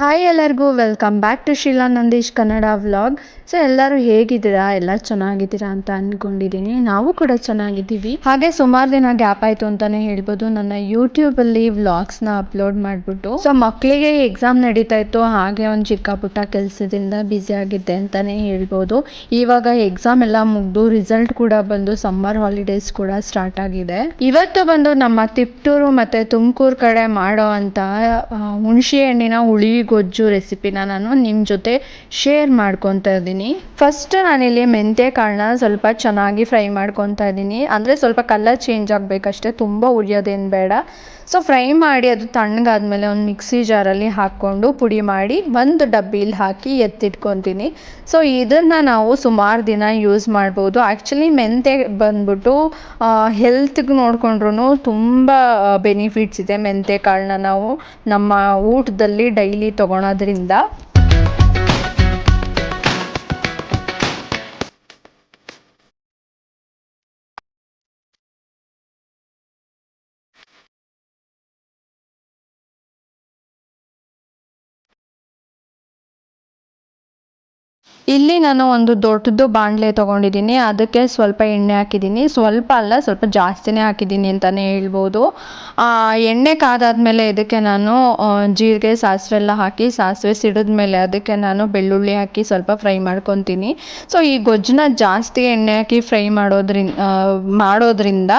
Hi ಎಲ್ಲರಿಗೂ welcome back to Sheela Nandish Kannada vlog so ಎಲ್ಲರೂ ಹೇಗಿದ್ದೀರಾ? ಎಲ್ಲ ಚೆನ್ನಾಗಿದ್ದೀರಾ ಅಂತ ಅಂದ್ಕೊಂಡಿದ್ದೀನಿ ನಾವು ಕೂಡ ಚೆನ್ನಾಗಿದ್ದೀವಿ. ಹಾಗೆ ಸುಮಾರು ದಿನ ಗ್ಯಾಪ್ ಆಯಿತು ಅಂತಲೇ ಹೇಳ್ಬೋದು. ನನ್ನ ಯೂಟ್ಯೂಬಲ್ಲಿ ವ್ಲಾಗ್ಸ್ನ ಅಪ್ಲೋಡ್ ಮಾಡಿಬಿಟ್ಟು. ಸೊ ಮಕ್ಕಳಿಗೆ ಎಕ್ಸಾಮ್ ನಡೀತಾ ಇತ್ತು. ಹಾಗೆ ಒಂದು ಚಿಕ್ಕ ಪುಟ್ಟ ಕೆಲಸದಿಂದ ಬ್ಯುಸಿ ಆಗಿದ್ದೆ ಅಂತಲೇ ಹೇಳ್ಬೋದು. ಇವಾಗ ಎಕ್ಸಾಮ್ ಎಲ್ಲ ಮುಗಿದು ರಿಸಲ್ಟ್ ಕೂಡ ಬಂದು ಸಮ್ಮರ್ ಹಾಲಿಡೇಸ್ ಕೂಡ ಸ್ಟಾರ್ಟ್ ಆಗಿದೆ. ಇವತ್ತು ಬಂದು ನಮ್ಮ ತಿಪ್ಟೂರು ಮತ್ತು ತುಮಕೂರು ಕಡೆ ಮಾಡೋ ಅಂತ ಹುಣಸೆ ಹಣ್ಣಿನ ಹುಳಿ ಗೊಜ್ಜು ರೆಸಿಪಿನ ನಾನು ನಿಮ್ಮ ಜೊತೆ ಶೇರ್ ಮಾಡ್ಕೊತಾ ಇದ್ದೀನಿ. ಫಸ್ಟ್ ನಾನಿಲ್ಲಿ ಮೆಂತ್ಯ ಕಾಳನ್ನ ಸ್ವಲ್ಪ ಚೆನ್ನಾಗಿ ಫ್ರೈ ಮಾಡ್ಕೊತಾ ಇದ್ದೀನಿ. ಅಂದರೆ ಸ್ವಲ್ಪ ಕಲರ್ ಚೇಂಜ್ ಆಗಬೇಕಷ್ಟೇ, ತುಂಬ ಉರಿಯೋದೇನು ಬೇಡ. ಸೊ ಫ್ರೈ ಮಾಡಿ ಅದು ತಣ್ಣಗಾದ್ಮೇಲೆ ಒಂದು ಮಿಕ್ಸಿ ಜಾರಲ್ಲಿ ಹಾಕ್ಕೊಂಡು ಪುಡಿ ಮಾಡಿ ಒಂದು ಡಬ್ಬಿಲಿ ಹಾಕಿ ಎತ್ತಿಟ್ಕೊತೀನಿ. ಸೊ ಇದನ್ನು ನಾವು ಸುಮಾರು ದಿನ ಯೂಸ್ ಮಾಡ್ಬೋದು. ಆ್ಯಕ್ಚುಲಿ ಮೆಂತ್ಯ ಬಂದ್ಬಿಟ್ಟು ಹೆಲ್ತ್ಗೆ ನೋಡಿಕೊಂಡ್ರೂ ತುಂಬ ಬೆನಿಫಿಟ್ಸ್ ಇದೆ ಮೆಂತ್ಯ ಕಾಳನ್ನ ನಾವು. ನಮ್ಮ ಊಟದಲ್ಲಿ ಡೈಲಿ ತೊಗೊಳೋದ್ರಿಂದ ಇಲ್ಲಿ ನಾನು ಒಂದು ದೊಡ್ಡದು ಬಾಣಲೆ ತೊಗೊಂಡಿದ್ದೀನಿ. ಅದಕ್ಕೆ ಸ್ವಲ್ಪ ಎಣ್ಣೆ ಹಾಕಿದ್ದೀನಿ. ಸ್ವಲ್ಪ ಅಲ್ಲ, ಸ್ವಲ್ಪ ಜಾಸ್ತಿನೇ ಹಾಕಿದ್ದೀನಿ ಅಂತಲೇ ಹೇಳ್ಬೋದು. ಎಣ್ಣೆ ಕಾದಾದ್ಮೇಲೆ ಇದಕ್ಕೆ ನಾನು ಜೀರಿಗೆ, ಸಾಸಿವೆ ಎಲ್ಲ ಹಾಕಿ, ಸಾಸಿವೆ ಸಿಡಿದ್ಮೇಲೆ ಅದಕ್ಕೆ ನಾನು ಬೆಳ್ಳುಳ್ಳಿ ಹಾಕಿ ಸ್ವಲ್ಪ ಫ್ರೈ ಮಾಡ್ಕೊತೀನಿ. ಸೊ, ಈ ಗೊಜ್ಜನ್ನ ಜಾಸ್ತಿ ಎಣ್ಣೆ ಹಾಕಿ ಫ್ರೈ ಮಾಡೋದ್ರಿಂದ ಮಾಡೋದ್ರಿಂದ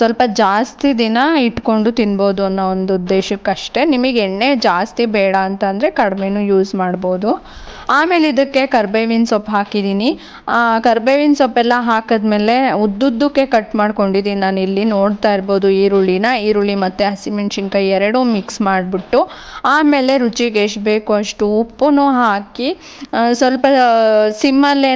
ಸ್ವಲ್ಪ ಜಾಸ್ತಿ ದಿನ ಇಟ್ಕೊಂಡು ತಿನ್ಬೋದು ಅನ್ನೋ ಒಂದು ಉದ್ದೇಶಕ್ಕಷ್ಟೇ. ನಿಮಗೆ ಎಣ್ಣೆ ಜಾಸ್ತಿ ಬೇಡ ಅಂತಂದರೆ ಕಡಿಮೆನೂ ಯೂಸ್ ಮಾಡ್ಬೋದು. ಆಮೇಲೆ ಇದಕ್ಕೆ ಕರ್ಬೇವಿನ ಸೊಪ್ಪು ಹಾಕಿದ್ದೀನಿ. ಕರ್ಬೇವಿನ ಸೊಪ್ಪೆಲ್ಲ ಹಾಕಿದ್ಮೇಲೆ ಉದ್ದುದ್ದಕ್ಕೆ ಕಟ್ ಮಾಡ್ಕೊಂಡಿದ್ದೀನಿ. ನಾನು ಇಲ್ಲಿ ನೋಡ್ತಾ ಇರ್ಬೋದು ಈರುಳ್ಳಿನ. ಈರುಳ್ಳಿ ಮತ್ತು ಹಸಿಮೆಣ್ಸಿನ್ಕಾಯಿ ಎರಡೂ ಮಿಕ್ಸ್ ಮಾಡಿಬಿಟ್ಟು ಆಮೇಲೆ ರುಚಿಗೆ ಎಷ್ಟು ಬೇಕು ಅಷ್ಟು ಉಪ್ಪು ಹಾಕಿ ಸ್ವಲ್ಪ ಸಿಮ್ಮಲ್ಲೇ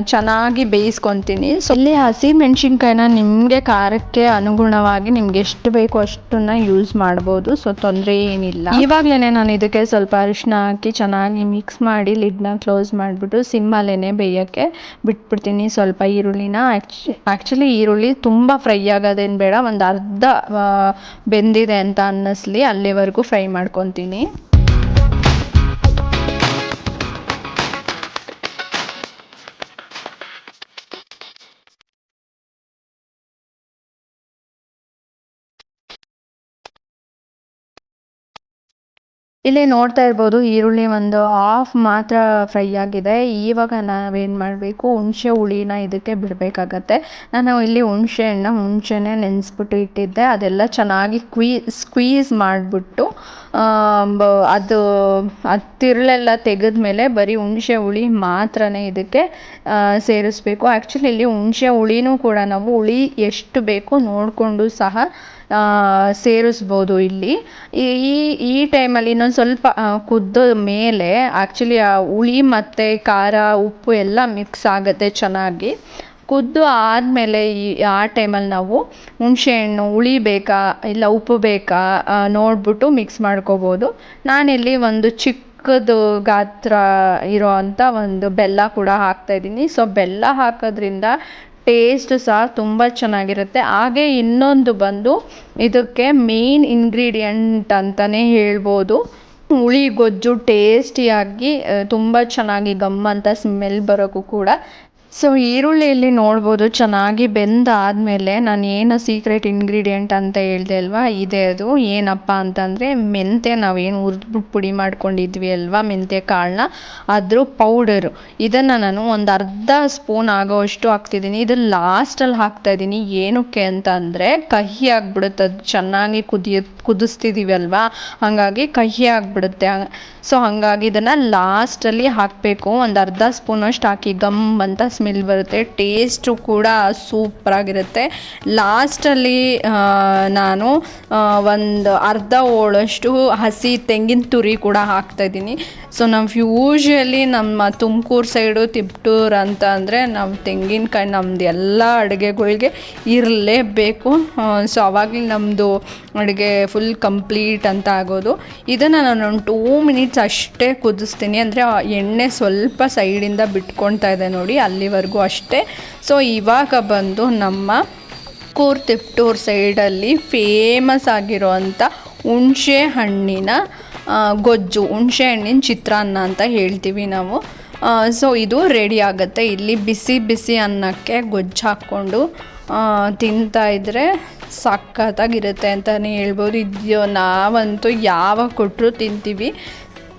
ಚೆನ್ನಾಗಿ ಬೇಯಿಸ್ಕೊತೀನಿ. ಸೊ, ಇಲ್ಲಿ ಹಸಿಮೆಣ್ಸಿನ್ಕಾಯಿನ ನಿಮಗೆ ಖಾರಕ್ಕೆ ಅನುಗುಣವಾಗಿ ನಿಮ್ಗೆ ಎಷ್ಟು ಬೇಕು ಅಷ್ಟನ್ನ ಯೂಸ್ ಮಾಡ್ಬೋದು. ಸೊ, ತೊಂದರೆ ಏನಿಲ್ಲ. ಇವಾಗಲೇ ನಾನು ಇದಕ್ಕೆ ಸ್ವಲ್ಪ ಅರಿಶಿನ ಹಾಕಿ ಚೆನ್ನಾಗಿ ಮಿಕ್ಸ್ ಮಾಡಿ ಲಿಡ್ನ ಕ್ಲೋಸ್ ಮಾಡಿಬಿಟ್ಟು ಸಿಮ್ಮಲ್ಲೇ ಬೇಯೋಕ್ಕೆ ಬಿಟ್ಬಿಡ್ತೀನಿ ಸ್ವಲ್ಪ ಈರುಳ್ಳಿನ. ಆ್ಯಕ್ಚು ಆ್ಯಕ್ಚುಲಿ ಈರುಳ್ಳಿ ತುಂಬ ಫ್ರೈ ಆಗೋದೇನು ಬೇಡ, ಒಂದು ಅರ್ಧ ಬೆಂದಿದೆ ಅಂತ ಅನ್ನಿಸ್ಲಿ ಅಲ್ಲಿವರೆಗೂ ಫ್ರೈ ಮಾಡ್ಕೊತೀನಿ. ಇಲ್ಲಿ ನೋಡ್ತಾ ಇರ್ಬೋದು, ಈರುಳ್ಳಿ ಒಂದು ಹಾಫ್ ಮಾತ್ರ ಫ್ರೈ ಆಗಿದೆ. ಇವಾಗ ನಾವೇನು ಮಾಡಬೇಕು, ಹುಣಸೆ ಹುಳಿನ ಇದಕ್ಕೆ ಬಿಡಬೇಕಾಗತ್ತೆ. ನಾನು ಇಲ್ಲಿ ಹುಣಸೆ ಹಣ್ಣು ಮುಂಚೆನೇ ನೆನೆಸ್ಬಿಟ್ಟು ಇಟ್ಟಿದ್ದೆ. ಅದೆಲ್ಲ ಚೆನ್ನಾಗಿ ಕ್ವೀ ಸ್ಕ್ವೀಸ್ ಮಾಡಿಬಿಟ್ಟು ಅದು ಅದು ತಿರುಳೆಲ್ಲ ತೆಗೆದ್ಮೇಲೆ ಬರೀ ಹುಣಸೆ ಹುಳಿ ಮಾತ್ರನೇ ಇದಕ್ಕೆ ಸೇರಿಸ್ಬೇಕು. ಆ್ಯಕ್ಚುಲಿ ಇಲ್ಲಿ ಹುಣಸೆ ಹುಳಿನೂ ಕೂಡ ನಾವು ಹುಳಿ ಎಷ್ಟು ಬೇಕೋ ನೋಡಿಕೊಂಡು ಸಹ ಸೇರಿಸ್ಬೋದು ಇಲ್ಲಿ. ಈ ಈ ಟೈಮಲ್ಲಿ ಇನ್ನೊಂದು ಸ್ವಲ್ಪ ಕುದ್ದ ಮೇಲೆ ಆ್ಯಕ್ಚುಲಿ ಆ ಹುಳಿ ಮತ್ತು ಖಾರ, ಉಪ್ಪು ಎಲ್ಲ ಮಿಕ್ಸ್ ಆಗುತ್ತೆ ಚೆನ್ನಾಗಿ. ಕುದ್ದು ಆದಮೇಲೆ ಈ, ಆ ಟೈಮಲ್ಲಿ ನಾವು ಹುಣಸೆಹಣ್ಣು ಹುಳಿ ಬೇಕಾ, ಇಲ್ಲ ಉಪ್ಪು ಬೇಕಾ ನೋಡಿಬಿಟ್ಟು ಮಿಕ್ಸ್ ಮಾಡ್ಕೋಬೋದು. ನಾನಿಲ್ಲಿ ಒಂದು ಚಿಕ್ಕದು ಗಾತ್ರ ಇರೋ ಅಂಥ ಒಂದು ಬೆಲ್ಲ ಕೂಡ ಹಾಕ್ತಾಯಿದ್ದೀನಿ ಸೊ ಬೆಲ್ಲ ಹಾಕೋದ್ರಿಂದ ಟೇಸ್ಟ್ ಸಹ ತುಂಬ ಚೆನ್ನಾಗಿರುತ್ತೆ. ಹಾಗೆ ಇನ್ನೊಂದು ಬಂದು ಇದಕ್ಕೆ ಮೇಯ್ನ್ ಇಂಗ್ರೀಡಿಯಂಟ್ ಅಂತಲೇ ಹೇಳ್ಬೋದು. ಹುಳಿ ಗೊಜ್ಜು ಟೇಸ್ಟಿಯಾಗಿ ತುಂಬ ಚೆನ್ನಾಗಿ ಘಮ್ ಅಂತ ಸ್ಮೆಲ್ ಬರೋಕ್ಕೂ ಕೂಡ ಸೊ ಈರುಳ್ಳಿಯಲ್ಲಿ ನೋಡ್ಬೋದು ಚೆನ್ನಾಗಿ ಬೆಂದಾದಮೇಲೆ ನಾನು ಏನು ಸೀಕ್ರೆಟ್ ಇಂಗ್ರೀಡಿಯೆಂಟ್ ಅಂತ ಹೇಳಿದೆ ಅಲ್ವಾ? ಇದೆ ಅದು. ಏನಪ್ಪ ಅಂತಂದರೆ ಮೆಂತ್ಯ ನಾವೇನು ಹುರಿದ್ಬಿಟ್ಟು ಪುಡಿ ಮಾಡ್ಕೊಂಡಿದ್ವಿ ಅಲ್ವಾ? ಮೆಂತ್ಯ ಕಾಳನ್ನ. ಅದ್ರ ಪೌಡರು ಇದನ್ನು ನಾನು ಒಂದು ಅರ್ಧ ಸ್ಪೂನ್ ಆಗೋವಷ್ಟು ಹಾಕ್ತಿದ್ದೀನಿ. ಇದು ಲಾಸ್ಟಲ್ಲಿ ಹಾಕ್ತಾಯಿದ್ದೀನಿ ಏನಕ್ಕೆ ಅಂತ ಅಂದರೆ ಕಹಿ ಆಗಿಬಿಡುತ್ತೆ. ಅದು ಚೆನ್ನಾಗಿ ಕುದಿಯ ಕುದಿಸ್ತಿದ್ದೀವಿ ಅಲ್ವಾ? ಹಾಗಾಗಿ ಕಹಿ ಆಗಿಬಿಡುತ್ತೆ. ಸೊ ಹಾಗಾಗಿ ಇದನ್ನು ಲಾಸ್ಟಲ್ಲಿ ಹಾಕಬೇಕು. ಒಂದು ಅರ್ಧ ಸ್ಪೂನಷ್ಟು ಹಾಕಿ. ಗಮ್ ಅಂತ ಸ್ಮೆಲ್ ಬರುತ್ತೆ ಟೇಸ್ಟು ಕೂಡ ಸೂಪರಾಗಿರುತ್ತೆ ಲಾಸ್ಟಲ್ಲಿ ನಾನು ಒಂದು ಅರ್ಧ ಓಳಷ್ಟು ಹಸಿ ತೆಂಗಿನ ತುರಿ ಕೂಡ ಹಾಕ್ತಾಯಿದ್ದೀನಿ ಸೊ ನಾವು ಯೂಶ್ವಲಿ ನಮ್ಮ ತುಮಕೂರು ಸೈಡು ತಿಪ್ಟೂರು ಅಂತ ಅಂದರೆ ನಾವು ತೆಂಗಿನಕಾಯಿ ನಮ್ಮದು ಎಲ್ಲ ಅಡುಗೆಗಳಿಗೆ ಇರಲೇಬೇಕು. ಸೊ ಅವಾಗಲೇ ನಮ್ಮದು ಅಡುಗೆ ಫುಲ್ ಕಂಪ್ಲೀಟ್ ಅಂತ ಆಗೋದು. ಇದನ್ನು ನಾನು ಒಂದು ಟೂ ಮಿನಿಟ್ಸ್ ಅಷ್ಟೇ ಕುದಿಸ್ತೀನಿ. ಅಂದರೆ ಎಣ್ಣೆ ಸ್ವಲ್ಪ ಸೈಡಿಂದ ಬಿಟ್ಕೊಳ್ತಾ ಇದೆ ನೋಡಿ ಅಲ್ಲಿವರೆಗೂ ಅಷ್ಟೇ. ಸೊ ಇವಾಗ ಬಂದು ನಮ್ಮ ಕೂರ್ ತಿಪ್ಟೂರ್ ಸೈಡಲ್ಲಿ ಫೇಮಸ್ ಆಗಿರುವಂಥ ಹುಣಸೆ ಹಣ್ಣಿನ ಗೊಜ್ಜು ಹುಣಸೆ ಹಣ್ಣಿನ ಚಿತ್ರಾನ್ನ ಅಂತ ಹೇಳ್ತೀವಿ ನಾವು. ಸೊ ಇದು ರೆಡಿ ಆಗುತ್ತೆ. ಇಲ್ಲಿ ಬಿಸಿ ಬಿಸಿ ಅನ್ನಕ್ಕೆ ಗೊಜ್ಜು ಹಾಕ್ಕೊಂಡು ತಿಂತಾ ಇದ್ರೆ ಸಖತ್ತಾಗಿರುತ್ತೆ ಅಂತಲೇ ಹೇಳ್ಬೋದು. ಇದು ನಾವಂತೂ ಯಾವಾಗ ಕೊಟ್ಟರು ತಿಂತೀವಿ.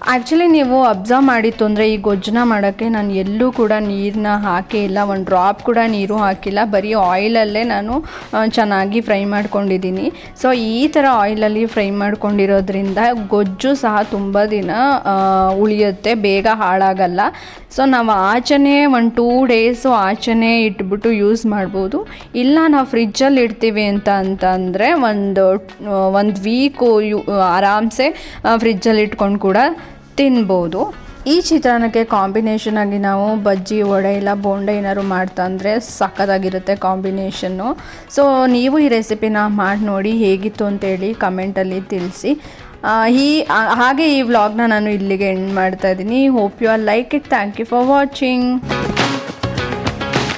ಆ್ಯಕ್ಚುಲಿ ನೀವು ಅಬ್ಸರ್ವ್ ಮಾಡಿತ್ತು ಅಂದರೆ ಈ ಗೊಜ್ಜನ ಮಾಡೋಕ್ಕೆ ನಾನು ಎಲ್ಲೂ ಕೂಡ ನೀರನ್ನ ಹಾಕೇ ಇಲ್ಲ. ಒಂದು ಡ್ರಾಪ್ ಕೂಡ ನೀರು ಹಾಕಿಲ್ಲ. ಬರೀ ಆಯಿಲಲ್ಲೇ ನಾನು ಚೆನ್ನಾಗಿ ಫ್ರೈ ಮಾಡ್ಕೊಂಡಿದ್ದೀನಿ. ಸೊ ಈ ಥರ ಆಯಿಲಲ್ಲಿ ಫ್ರೈ ಮಾಡ್ಕೊಂಡಿರೋದ್ರಿಂದ ಗೊಜ್ಜು ಸಹ ತುಂಬ ದಿನ ಉಳಿಯುತ್ತೆ. ಬೇಗ ಹಾಳಾಗಲ್ಲ. ಸೊ ನಾವು ಆಚೆನೇ ಒಂದು ಟೂ ಡೇಸು ಆಚೆನೆ ಇಟ್ಬಿಟ್ಟು ಯೂಸ್ ಮಾಡ್ಬೋದು. ಇಲ್ಲ, ನಾವು ಫ್ರಿಜ್ಜಲ್ಲಿ ಇಡ್ತೀವಿ ಅಂತ ಅಂತ ಅಂದರೆ ಒಂದು ಒಂದು ವೀಕು ಯು ಆರಾಮ್ಸೆ ಫ್ರಿಜ್ಜಲ್ಲಿ ಇಟ್ಕೊಂಡು ಕೂಡ ತಿನ್ಬೋದು. ಈ ಚಿತ್ರಾನ್ನಕ್ಕೆ ಕಾಂಬಿನೇಷನ್ ಆಗಿ ನಾವು ಬಜ್ಜಿ, ವಡೆ ಇಲ್ಲ ಬೋಂಡೆ ಏನಾದ್ರು ಮಾಡ್ತಾ ಅಂದರೆ ಸಖತ್ತಾಗಿರುತ್ತೆ ಕಾಂಬಿನೇಷನ್ನು ಸೊ ನೀವು ಈ ರೆಸಿಪಿನ ಮಾಡಿ ನೋಡಿ ಹೇಗಿತ್ತು ಅಂತೇಳಿ ಕಮೆಂಟಲ್ಲಿ ತಿಳಿಸಿ. ಈ ಹಾಗೆ ಈ ವ್ಲಾಗ್ನ ನಾನು ಇಲ್ಲಿಗೆ ಎಂಡ್ ಮಾಡ್ತಾ ಇದ್ದೀನಿ. Hope you are like it thank you for watching